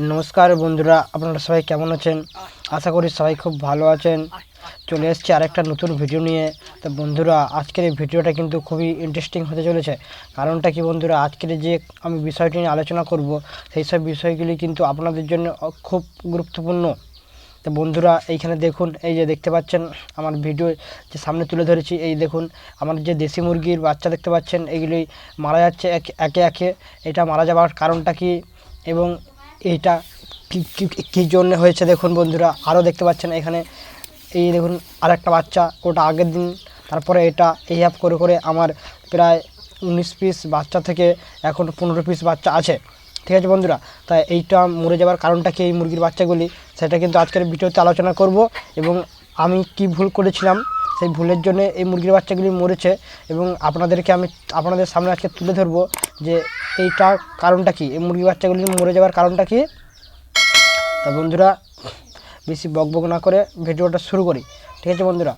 নমস্কার বন্ধুরা, আপনারা সবাই কেমন আছেন? আশা করি সবাই খুব ভালো আছেন। চলে এসেছি আরেকটা নতুন ভিডিও নিয়ে। তো বন্ধুরা, আজকের এই ভিডিওটা কিন্তু খুবই ইন্টারেস্টিং হতে চলেছে। কারণটা কি বন্ধুরা, আজকের যে আমি বিষয়টি নিয়ে আলোচনা করব, সেই সব বিষয়গুলি কিন্তু আপনাদের জন্য খুব গুরুত্বপূর্ণ। তো বন্ধুরা, এইখানে দেখুন, এই যে দেখতে পাচ্ছেন আমার ভিডিও যে সামনে তুলে ধরেছি, এই দেখুন, আমার যে দেশি মুরগির বাচ্চা দেখতে পাচ্ছেন এইগুলি মারা যাচ্ছে এক- একে একে এটা মারা যাওয়ার কারণটা কি? এবং এইটা কী জন্য হয়েছে দেখুন বন্ধুরা আরও দেখতে পাচ্ছেন এখানে। এই দেখুন আরেকটা বাচ্চা, ওটা আগের দিন, তারপরে এটা এই অ্যাপ করে করে আমার প্রায় উনিশ পিস বাচ্চা থেকে এখন পনেরো পিস বাচ্চা আছে। ঠিক আছে বন্ধুরা তাই এইটা মরে যাওয়ার কারণটা কি এই মুরগির বাচ্চাগুলি? সেটা কিন্তু আজকের ভিডিওতে আলোচনা করব এবং আমি কি ভুল করেছিলাম, সেই ভুলের জন্য এই মুরগির বাচ্চাগুলি মরেছে এবং আপনাদেরকে আমি, আপনাদের সামনে আজকে তুলে ধরবো যে এইটা কারণটা কি? এই মুরগির বাচ্চাগুলি মরে যাওয়ার কারণটা কি? তা বন্ধুরা, বেশি বকবক না করে ভিডিওটা শুরু করি। ঠিক আছে বন্ধুরা?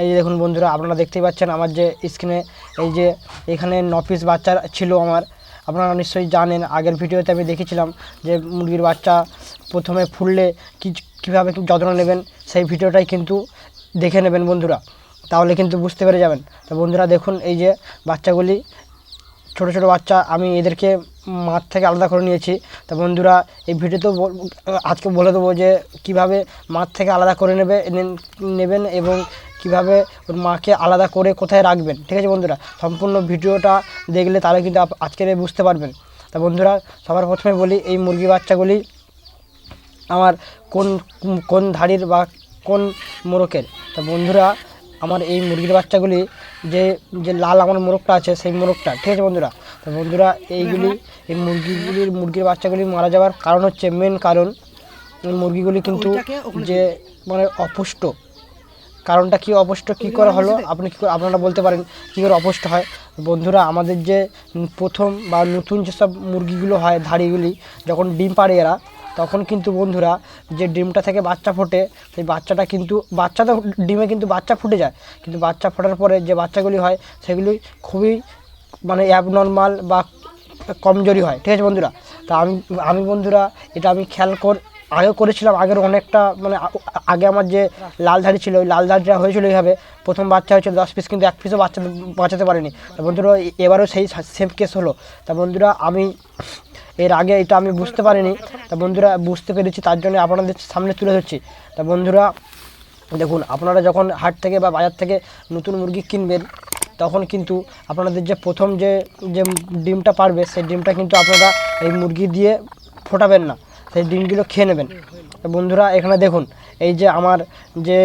এই যে দেখুন বন্ধুরা, আপনারা দেখতেই পাচ্ছেন আমার যে স্ক্রিনে এই যে এখানে ন পিস বাচ্চা ছিল আমার। আপনারা নিশ্চয়ই জানেন, আগের ভিডিওতে আমি দেখেছিলাম যে মুরগির বাচ্চা প্রথমে ফুললে কী, কীভাবে যত্ন নেবেন, সেই ভিডিওটাই কিন্তু দেখে নেবেন বন্ধুরা। তাহলে কিন্তু বুঝতে পেরে যাবেন। তো বন্ধুরা দেখুন এই যে বাচ্চাগুলি ছোট ছোট বাচ্চা আমি এদেরকে মাঠ থেকে আলাদা করে নিয়েছি। তা বন্ধুরা, এই ভিডিওতেও আজকে বলে দেবো যে, কীভাবে মাঠ থেকে আলাদা করে নেবে নেবেন এবং কীভাবে ওর মাকে আলাদা করে কোথায় রাখবেন। ঠিক আছে বন্ধুরা? সম্পূর্ণ ভিডিওটা দেখলে তাহলে কিন্তু আজকের বুঝতে পারবেন। তা বন্ধুরা, সবার প্রথমে বলি, এই মুরগি বাচ্চাগুলি আমার কোন কোন ধাড়ির বা কোন মোরকের তা বন্ধুরা, আমার এই মুরগির বাচ্চাগুলি যে যে লাল আমার মোরগটা আছে সেই মোরগটা। ঠিক আছে বন্ধুরা? তো বন্ধুরা এইগুলি এই মুরগিগুলির মুরগির বাচ্চাগুলি মারা যাওয়ার কারণ হচ্ছে মেন কারণ মুরগিগুলি কিন্তু যে মানে অপুষ্ট। কারণটা কি অপুষ্ট? কি করা হলো? আপনি কী করে আপনারা বলতে পারেন কী করে অপুষ্ট হয়? বন্ধুরা আমাদের যে প্রথম বা নতুন যেসব মুরগিগুলো হয় ধাড়িগুলি যখন ডিম পাড়ে এরা তখন কিন্তু বন্ধুরা যে ডিমটা থেকে বাচ্চা ফোটে, সেই বাচ্চাটা কিন্তু, বাচ্চা তো ডিমে কিন্তু বাচ্চা ফুটে যায়। কিন্তু বাচ্চা ফোটার পরে যে বাচ্চাগুলি হয়, সেগুলি খুবই মানে অ্যাবনর্মাল বা কমজোরি হয়। ঠিক আছে বন্ধুরা? তা আমি আমি বন্ধুরা, এটা আমি খেয়াল কর আগে করেছিলাম, আগের অনেকটা মানে আগে আমার যে লাল ধাড়ি ছিল, ওই লাল ধাড়িটা হয়েছিল এইভাবে। প্রথম বাচ্চা হয়েছিল, দশ পিস কিন্তু এক পিসও বাচ্চা, বাঁচাতে পারেনি। তা বন্ধুরা, এবারও সেই সেম কেস হলো। তা বন্ধুরা, আমি এর আগে এটা আমি বুঝতে পারিনি। তা বন্ধুরা বুঝতে পেরেছি, তার জন্য আপনাদের সামনে তুলে ধরছি। তা বন্ধুরা, দেখুন, আপনারা যখন হাট থেকে বা বাজার থেকে নতুন মুরগি কিনবেন, তখন কিন্তু আপনাদের যে প্রথম যে যে ডিমটা পারবে, সেই ডিমটা কিন্তু আপনারা এই মুরগি দিয়ে ফোটাবেন না। সেই ডিমগুলো খেয়ে নেবেন। বন্ধুরা, এখানে দেখুন, এই যে আমার যে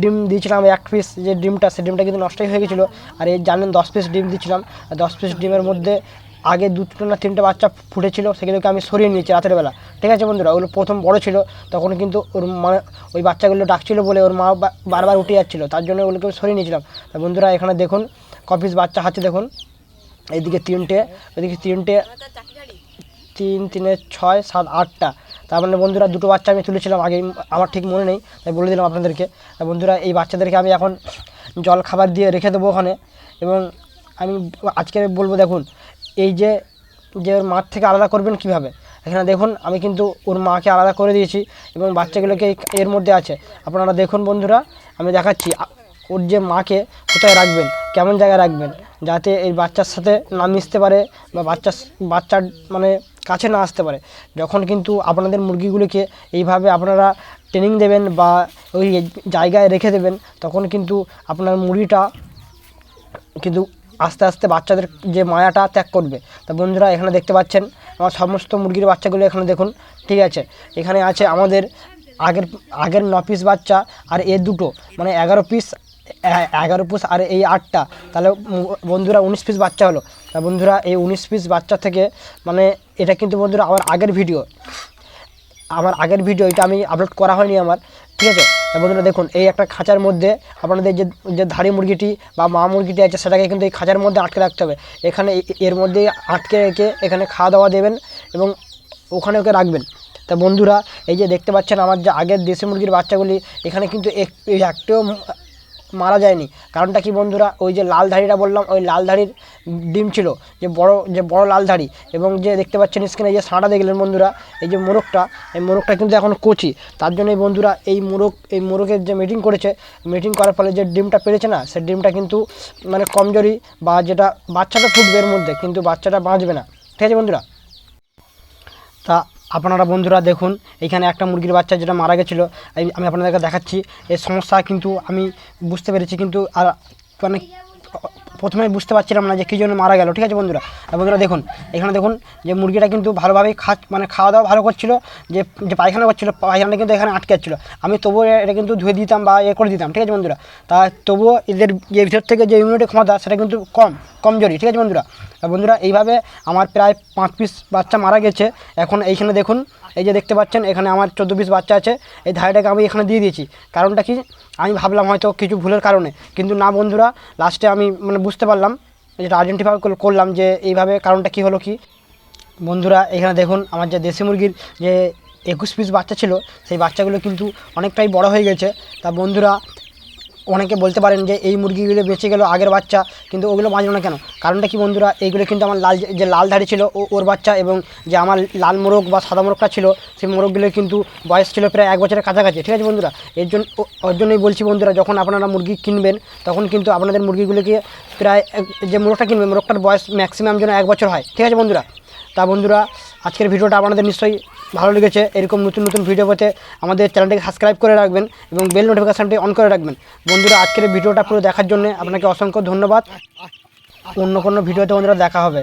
ডিম দিয়েছিলাম, এক পিস যে ডিমটা, সেই ডিমটা কিন্তু নষ্টই হয়ে গেছিল। আর এই জানেন, দশ পিস ডিম দিয়েছিলাম। দশ পিস ডিমের মধ্যে আগে দুটো না তিনটে বাচ্চা ফুটেছিল, সেগুলোকে আমি সরিয়ে নিয়েছি রাতের বেলা। ঠিক আছে বন্ধুরা? ওগুলো প্রথম বড় ছিল, তখন কিন্তু ওর মানে ওই বাচ্চাগুলো ডাকছিল বলে ওর মা বারবার উঠে যাচ্ছিল, তার জন্য ওগুলোকে সরিয়ে নিয়েছিলাম। তা বন্ধুরা, এখানে দেখুন, কপিস বাচ্চা হাতে দেখুন। এইদিকে তিনটে ওইদিকে তিনটে, তিন, তিনে ছয়, সাত, আটটা। তার মানে বন্ধুরা, দুটো বাচ্চা আমি তুলেছিলাম, আগে আমার ঠিক মনে নেই, তাই বলে দিলাম আপনাদেরকে। বন্ধুরা, এই বাচ্চাদেরকে আমি এখন জল খাবার দিয়ে রেখে দেবো ওখানে। এবং আমি আজকে বলব, দেখুন এই যে যে ওর মাঠ থেকে আলাদা করবেন কীভাবে? এখানে দেখুন, আমি কিন্তু ওর মাকে আলাদা করে দিয়েছি এবং বাচ্চাগুলোকে এর মধ্যে আছে। আপনারা দেখুন বন্ধুরা, আমি দেখাচ্ছি ওর যে মাকে কোথায় রাখবেন, কেমন জায়গায় রাখবেন, যাতে এই বাচ্চার সাথে না মিশতে পারে বা বাচ্চা বাচ্চার মানে কাছে না আসতে পারে। যখন কিন্তু আপনাদের মুরগিগুলিকে এইভাবে আপনারা ট্রেনিং দেবেন বা ওই জায়গায় রেখে দেবেন, তখন কিন্তু আপনার মুরগিটা কিন্তু আস্তে আস্তে বাচ্চাদের যে মায়াটা ত্যাগ করবে। তা বন্ধুরা, এখানে দেখতে পাচ্ছেন আমার সমস্ত মুরগির বাচ্চাগুলো এখানে দেখুন, ঠিক আছে? এখানে আছে আমাদের আগের আগের ন পিস বাচ্চা আর এ দুটো মানে এগারো পিস এগারো পিস আর এই আটটা। তাহলে বন্ধুরা উনিশ পিস বাচ্চা হলো। তা বন্ধুরা, এই উনিশ পিস বাচ্চা থেকে মানে এটা কিন্তু বন্ধুরা আমার আগের ভিডিও আমার আগের ভিডিও এটা আমি আপলোড করা হয়নি আমার। ঠিক আছে? বন্ধুরা দেখুন, এই একটা খাঁচার মধ্যে আপনাদের যে যে ধাড়ি মুরগিটি বা মা মুরগিটি আছে, সেটাকে কিন্তু এই খাঁচার মধ্যে আটকে রাখতে হবে। এখানে এর মধ্যে আটকে রেখে এখানে খাওয়া দাওয়া দেবেন এবং ওখানে ওকে রাখবেন। তা বন্ধুরা, এই যে দেখতে পাচ্ছেন আমার যে আগের দেশি মুরগির বাচ্চাগুলি, এখানে কিন্তু এক- এই একটাও মারা যায়নি। কারণটা কি বন্ধুরা? ওই যে লাল ধাড়িটা বললাম, ওই লাল ধাড়ির ডিম ছিল, যে বড় যে বড় লাল ধাড়ি। এবং যে দেখতে পাচ্ছেন স্ক্রিনে যে সাঁটা দেখলেন বন্ধুরা, এই যে মোরগটা, এই মোরগটা কিন্তু এখন কচি। তার জন্য এই বন্ধুরা এই মোরগ, এই মোরগের যে মিটিং করেছে মিটিং করার ফলে যে ডিমটা পেরেছে না, সে ডিমটা কিন্তু মানে কমজোরি বা যেটা বাচ্চাটা ফুটবে এর মধ্যে, কিন্তু বাচ্চাটা বাঁচবে না। ঠিক আছে বন্ধুরা? তা আপনারা বন্ধুরা দেখুন, এখানে একটা মুরগির বাচ্চা যেটা মারা গেছিল আমি আপনাদেরকে দেখাচ্ছি। এই সমস্যা কিন্তু আমি বুঝতে পেরেছি, কিন্তু আর মানে প্রথমে বুঝতে পারছিলাম না যে কী জন্য মারা গেল, ঠিক আছে বন্ধুরা? বন্ধুরা দেখুন, এখানে দেখুন যে মুরগিটা কিন্তু ভালোভাবেই খা মানে খাওয়া দাওয়া ভালো করছিল, যে যে পায়খানা করছিল, পায়খানাটা কিন্তু এখানে আটকে যাচ্ছিল আমি তবুও এটা কিন্তু ধুয়ে দিতাম বা এ করে দিতাম, ঠিক আছে বন্ধুরা? তা তবুও এদের যে ভিতর থেকে যে ইমিউনিটি ক্ষমতা, সেটা কিন্তু কম, কমজোরি, ঠিক আছে বন্ধুরা? আর বন্ধুরা, এইভাবে আমার প্রায় পাঁচ পিস বাচ্চা মারা গেছে। এখন এইখানে দেখুন, এই যে দেখতে পাচ্ছেন, এখানে আমার চোদ্দ পিস বাচ্চা আছে। এই ধাড়িটাকে আমি এখানে দিয়ে দিয়েছি। কারণটা কি? আমি ভাবলাম হয়তো কিছু ভুলের কারণে। কিন্তু না বন্ধুরা লাস্টে আমি মানে বুঝতে পারলাম, যেটা আইডেন্টিফাই করলাম যে এইভাবে কারণটা কি হলো কি। বন্ধুরা, এখানে দেখুন আমার যে দেশি মুরগির যে একুশ পিস বাচ্চা ছিল, সেই বাচ্চাগুলো কিন্তু অনেকটাই বড় হয়ে গেছে। তা বন্ধুরা অনেকে বলতে পারেন যে এই মুরগিগুলো বেঁচে গেল আগের বাচ্চা, কিন্তু ওগুলো বাঁচলো না কেন? কারণটা কি বন্ধুরা? এইগুলো কিন্তু আমার লাল যে- লাল ধাড়ি ছিল ও, ওর বাচ্চা এবং যে আমার লাল মোরগ বা সাদা মোরগটা ছিল, সেই মোরগগুলো কিন্তু বয়স ছিল প্রায় এক বছরের কাছাকাছি, ঠিক আছে বন্ধুরা? এর জন্য ওর জন্যই বলছি বন্ধুরা, যখন আপনারা মুরগি কিনবেন, তখন কিন্তু আপনাদের মুরগিগুলোকে প্রায়, যে মোরগটা কিনবেন, মোরগটার বয়স ম্যাক্সিমাম যেন এক বছর হয়, ঠিক আছে বন্ধুরা? তা বন্ধুরা আজকের ভিডিওটা আপনাদের নিশ্চয়ই ভালো লেগেছে। এরকম নতুন নতুন ভিডিও পেতে আমাদের চ্যানেলটিকে সাবস্ক্রাইব করে রাখবেন এবং বেল নোটিফিকেশানটি অন করে রাখবেন। বন্ধুরা, আজকের ভিডিওটা পুরো দেখার জন্য আপনাকে অসংখ্য ধন্যবাদ। অন্য কোনো ভিডিওতে বন্ধুরা দেখা হবে।